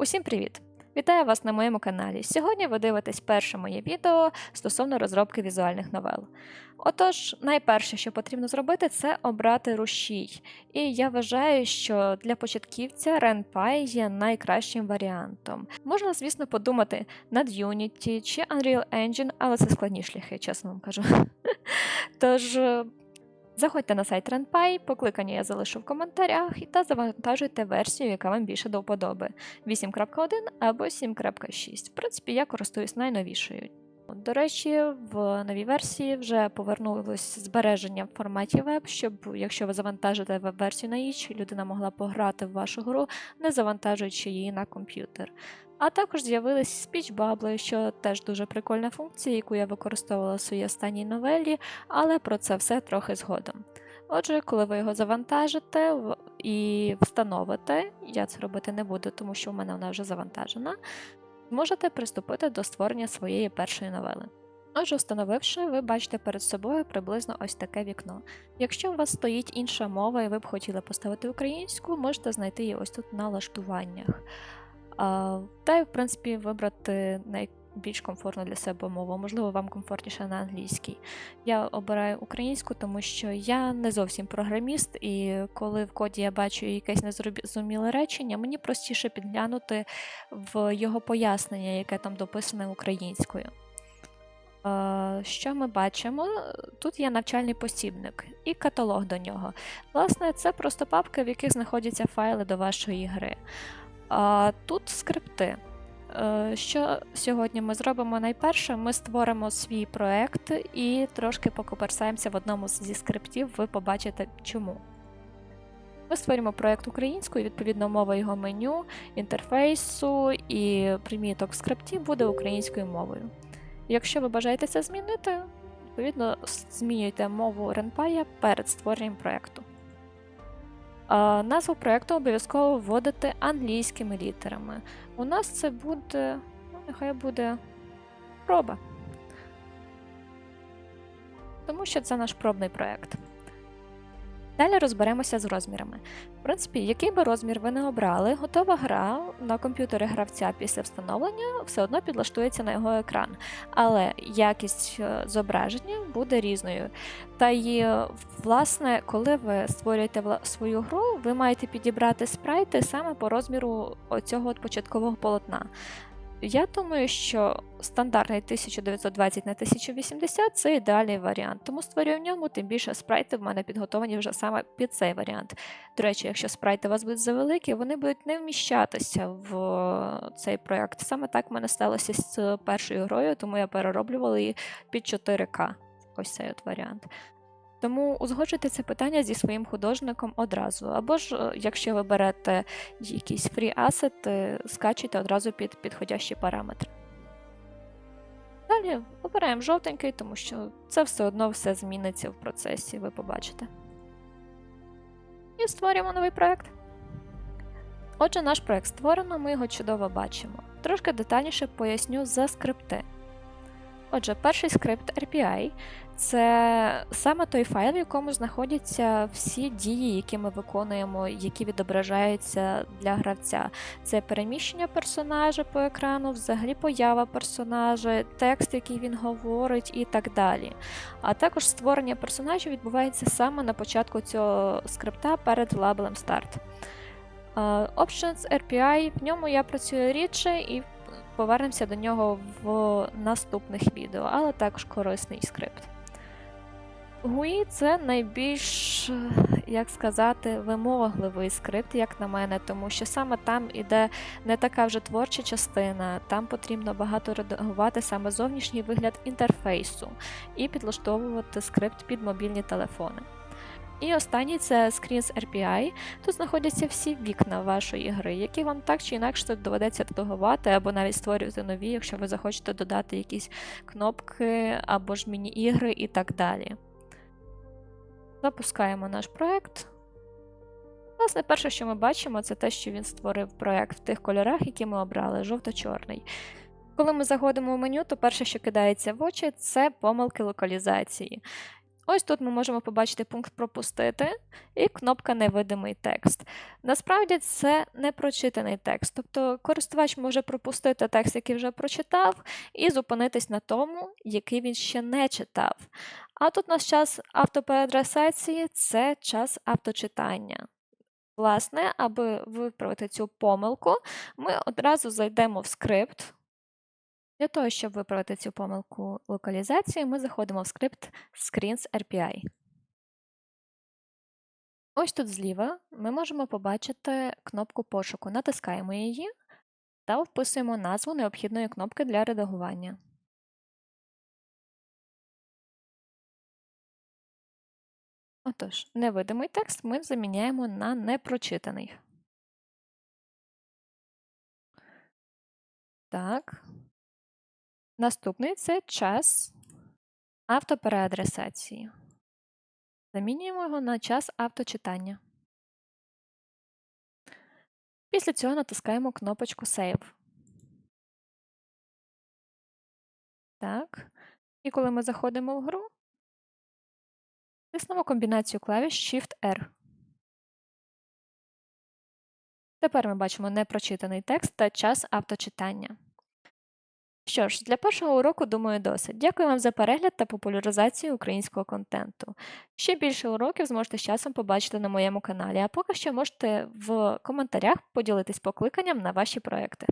Усім привіт! Вітаю вас на моєму каналі. Сьогодні ви дивитесь перше моє відео стосовно розробки візуальних новел. Отож, найперше, що потрібно зробити, це обрати рушій. І я вважаю, що для початківця RenPy є найкращим варіантом. Можна, звісно, подумати над Unity чи Unreal Engine, але це складні шляхи, чесно вам кажу. Тож. Заходьте на сайт RenPy, покликання я залишу в коментарях та завантажуйте версію, яка вам більше до вподоби 8.1 або 7.6. В принципі, я користуюсь найновішою. До речі, в новій версії вже повернулось збереження в форматі веб, щоб якщо ви завантажите веб-версію на іч, людина могла пограти в вашу гру, не завантажуючи її на комп'ютер. А також з'явились bubble, що теж дуже прикольна функція, яку я використовувала в своїй останній новелі, але про це все трохи згодом. Отже, коли ви його завантажите і встановите, я це робити не буду, тому що в мене вона вже завантажена, зможете приступити до створення своєї першої новели. Отже, встановивши, ви бачите перед собою приблизно ось таке вікно. Якщо у вас стоїть інша мова і ви б хотіли поставити українську, можете знайти її ось тут в налаштуваннях. Та й, в принципі, вибрати найбільш комфортну для себе мову. Можливо, вам комфортніше на англійській. Я обираю українську, тому що я не зовсім програміст, і коли в коді я бачу якесь незрозуміле речення, мені простіше підглянути в його пояснення, яке там дописане українською. Що ми бачимо? Тут є навчальний посібник і каталог до нього. Власне, це просто папки, в яких знаходяться файли до вашої гри. А тут скрипти. Е, що сьогодні ми зробимо найперше? Ми створимо свій проект і трошки покоперсаємося в одному зі скриптів, ви побачите чому. Ми створимо проект українською, відповідно, мова його меню, інтерфейсу і приміток в скрипті буде українською мовою. Якщо ви бажаєте це змінити, відповідно змінюйте мову RenPy перед створенням проекту. Назву проєкту обов'язково вводити англійськими літерами. У нас це буде, ну, нехай буде проба. Тому що це наш пробний проєкт. Далі розберемося з розмірами. В принципі, який би розмір ви не обрали, готова гра на комп'ютері гравця після встановлення все одно підлаштується на його екран, але якість е, зображення буде різною. Та й, власне, коли ви створюєте свою гру, ви маєте підібрати спрайти саме по розміру цього початкового полотна. Я думаю, що стандартний 1920 на 1080 це ідеальний варіант, тому створюю в ньому, тим більше спрайти в мене підготовані вже саме під цей варіант. До речі, якщо спрайти у вас будуть завеликі, вони будуть не вміщатися в цей проєкт. Саме так в мене сталося з першою грою, тому я перероблювала її під 4К. Ось цей от варіант. Тому узгоджуйте це питання зі своїм художником одразу. Або ж, е, якщо ви берете якісь фрі асети, скачуйте одразу під підходящі параметри. Далі обираємо жовтенький, тому що це все одно все зміниться в процесі, ви побачите. І створюємо новий проєкт. Отже, наш проєкт створено, ми його чудово бачимо. Трошки детальніше поясню за скрипти. Отже, перший скрипт RPI це саме той файл, в якому знаходяться всі дії, які ми виконуємо, які відображаються для гравця. Це переміщення персонажа по екрану, взагалі поява персонажа, текст, який він говорить, і так далі. А також створення персонажів відбувається саме на початку цього скрипта перед лабелем Start. Options RPI, в ньому я працюю рідше і повернемося до нього в наступних відео, але також корисний скрипт. GUI це найбільш, як сказати, вимогливий скрипт, як на мене, тому що саме там іде не така вже творча частина, там потрібно багато редагувати саме зовнішній вигляд інтерфейсу і підлаштовувати скрипт під мобільні телефони. І останній це Screens RPI. Тут знаходяться всі вікна вашої гри, які вам так чи інакше доведеться редагувати, або навіть створювати нові, якщо ви захочете додати якісь кнопки або ж міні-ігри і так далі. Запускаємо наш проект. Власне, перше, що ми бачимо, це те, що він створив проект в тих кольорах, які ми обрали жовто-чорний. Коли ми заходимо в меню, то перше, що кидається в очі, це помилки локалізації. Ось тут ми можемо побачити пункт пропустити і кнопка невидимий текст. Насправді це не прочитаний текст, тобто користувач може пропустити текст, який вже прочитав, і зупинитись на тому, який він ще не читав. А тут у нас час автопереадресації це час авточитання. Власне, аби виправити цю помилку, ми одразу зайдемо в скрипт. Для того, щоб виправити цю помилку локалізації, ми заходимо в скрипт Screens RPI. Ось тут зліва ми можемо побачити кнопку пошуку. Натискаємо її та вписуємо назву необхідної кнопки для редагування. Отож, невидимий текст ми заміняємо на непрочитаний. Так. Наступний це час автопереадресації. Замінюємо його на час авточитання. Після цього натискаємо кнопочку Save. Так. І коли ми заходимо в гру, тиснемо комбінацію клавіш Shift-R. Тепер ми бачимо непрочитаний текст та час авточитання. Що ж, для першого уроку, думаю, досить. Дякую вам за перегляд та популяризацію українського контенту. Ще більше уроків зможете з часом побачити на моєму каналі, а поки що можете в коментарях поділитись покликанням на ваші проекти.